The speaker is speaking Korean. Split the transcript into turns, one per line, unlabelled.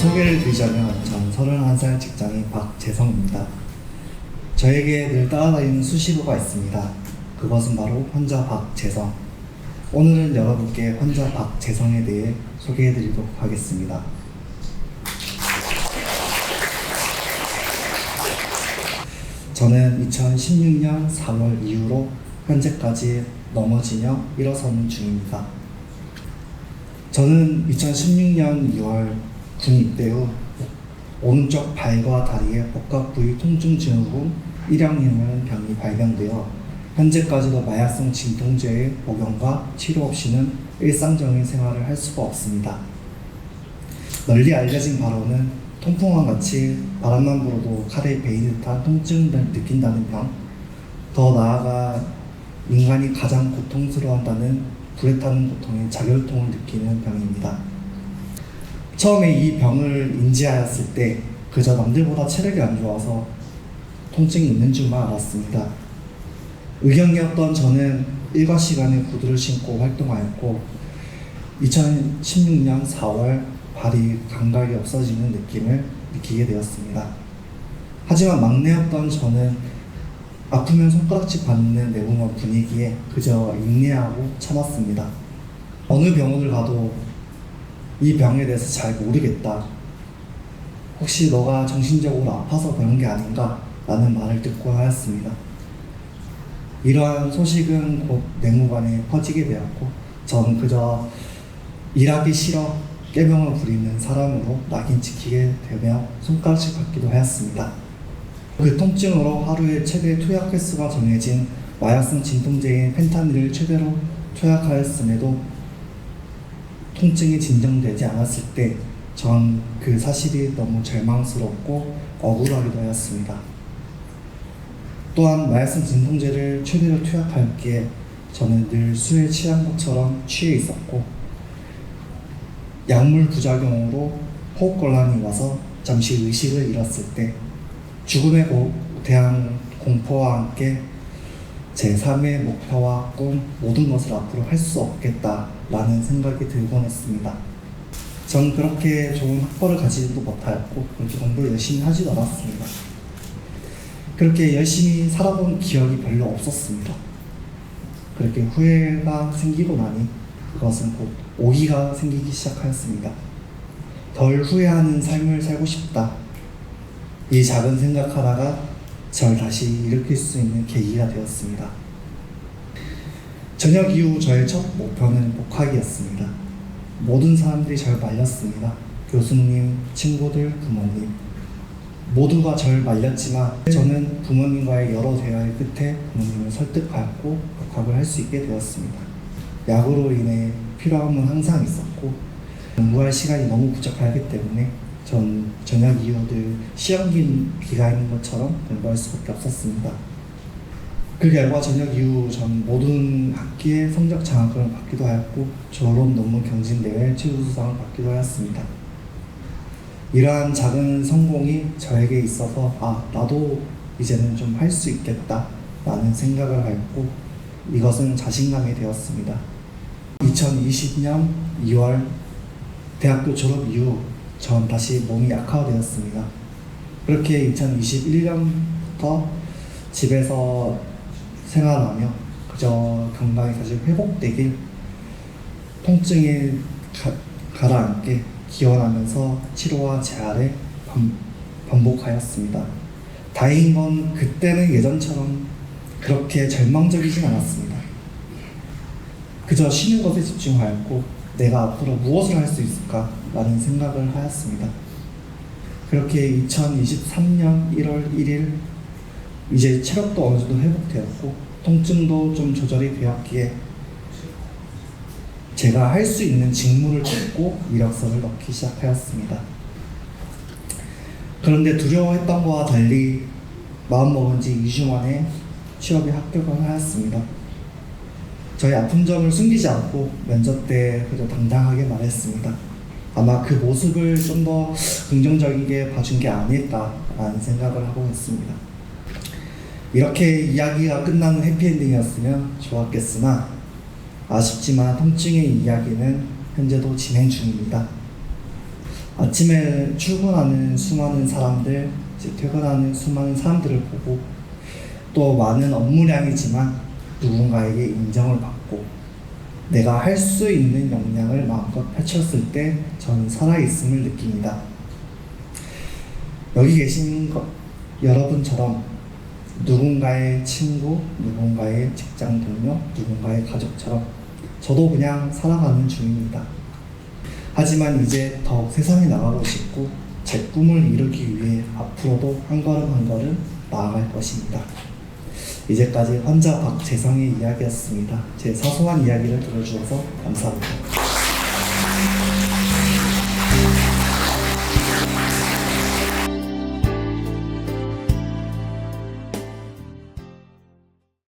소개를 드리자면 전 31살 직장인 박재성입니다. 저에게 늘 따라다니는 수식어가 있습니다. 그것은 바로 환자 박재성. 오늘은 여러분께 환자 박재성에 대해 소개해드리도록 하겠습니다. 저는 2016년 4월 이후로 현재까지 넘어지며 일어서는 중입니다. 저는 2016년 2월 후 오른쪽 발과 다리의 복각 부위 통증 증후군 일형이라는 병이 발견되어 현재까지도 마약성 진통제의 복용과 치료 없이는 일상적인 생활을 할 수가 없습니다. 널리 알려진 바로는 통풍과 같이 바람만 불어도 칼에 베이 듯한 통증을 느낀다는 병, 더 나아가 인간이 가장 고통스러워한다는 불에 타는 고통의 자결통을 느끼는 병입니다. 처음에 이 병을 인지하였을 때 그저 남들보다 체력이 안 좋아서 통증이 있는 줄만 알았습니다. 의경이었던 저는 일과 시간에 구두를 신고 활동하였고 2016년 4월 발이 감각이 없어지는 느낌을 느끼게 되었습니다. 하지만 막내였던 저는 아프면 손가락질 받는 내부만 분위기에 그저 인내하고 참았습니다. 어느 병원을 가도 이 병에 대해서 잘 모르겠다. 혹시 너가 정신적으로 아파서 그런 게 아닌가? 라는 말을 듣고 하였습니다. 이러한 소식은 곧 내무반에 퍼지게 되었고, 저는 그저 일하기 싫어 깨병을 부리는 사람으로 낙인 찍히게 되며 손가락질 받기도 하였습니다. 그 통증으로 하루에 최대 투약 횟수가 정해진 마약성 진통제인 펜타닐을 최대로 투약하였음에도 통증이 진정되지 않았을 때 전 그 사실이 너무 절망스럽고 억울하기도 하였습니다. 또한 마약성 진통제를 최대로 투약하였기에 저는 늘 술에 취한 것처럼 취해 있었고 약물 부작용으로 호흡곤란이 와서 잠시 의식을 잃었을 때 죽음에 고- 대한 공포와 함께 제 삶의 목표와 꿈 모든 것을 앞으로 할 수 없겠다라는 생각이 들곤 했습니다. 전 그렇게 좋은 학벌을 가지지도 못하였고 그렇게 공부를 열심히 하지도 않았습니다. 그렇게 열심히 살아본 기억이 별로 없었습니다. 그렇게 후회가 생기고 나니 그것은 곧 오기가 생기기 시작하였습니다. 덜 후회하는 삶을 살고 싶다. 이 작은 생각 하나가 절 다시 일으킬 수 있는 계기가 되었습니다. 저녁 이후 저의 첫 목표는 복학이었습니다. 모든 사람들이 절 말렸습니다. 교수님, 친구들, 부모님. 모두가 절 말렸지만 저는 부모님과의 여러 대화의 끝에 부모님을 설득하였고 복학을 할 수 있게 되었습니다. 약으로 인해 필요함은 항상 있었고 공부할 시간이 너무 부족하기 때문에 전 저녁 이후들 시험 기- 기간인 것처럼 공부할 수밖에 없었습니다. 그 결과 저녁 이후 전 모든 학기에 성적 장학금을 받기도 하였고 졸업 논문 경진대회 최우수상을 받기도 하였습니다. 이러한 작은 성공이 저에게 있어서 아 나도 이제는 좀 할 수 있겠다 라는 생각을 하였고 이것은 자신감이 되었습니다. 2020년 2월 대학교 졸업 이후 전 다시 몸이 약화되었습니다. 그렇게 2021년부터 집에서 생활하며 그저 건강이 다시 회복되길 통증이 가, 가라앉게 기원하면서 치료와 재활을 반, 반복하였습니다. 다행인 건 그때는 예전처럼 그렇게 절망적이진 않았습니다. 그저 쉬는 것에 집중하였고 내가 앞으로 무엇을 할 수 있을까라는 생각을 하였습니다. 그렇게 2023년 1월 1일 이제 체력도 어느 정도 회복되었고 통증도 좀 조절이 되었기에 제가 할 수 있는 직무를 찾고 이력서를 넣기 시작하였습니다. 그런데 두려워했던 것과 달리 마음먹은 지 2주 만에 취업에 합격을 하였습니다. 저의 아픈 점을 숨기지 않고 면접 때 그저 당당하게 말했습니다. 아마 그 모습을 좀 더 긍정적이게 봐준 게 아닐까라는 생각을 하고 있습니다. 이렇게 이야기가 끝나는 해피엔딩이었으면 좋았겠으나 아쉽지만 통증의 이야기는 현재도 진행 중입니다. 아침에 출근하는 수많은 사람들, 이제 퇴근하는 수많은 사람들을 보고 또 많은 업무량이지만 누군가에게 인정을 받고 내가 할 수 있는 역량을 마음껏 펼쳤을 때 저는 살아있음을 느낍니다. 여기 계신 거- 여러분처럼 누군가의 친구, 누군가의 직장 동료, 누군가의 가족처럼 저도 그냥 살아가는 중입니다. 하지만 이제 더 세상에 나가고 싶고 제 꿈을 이루기 위해 앞으로도 한 걸음 한 걸음 나아갈 것입니다. 이제까지 환자 박재성의 이야기였습니다. 제 사소한 이야기를 들어주셔서 감사합니다.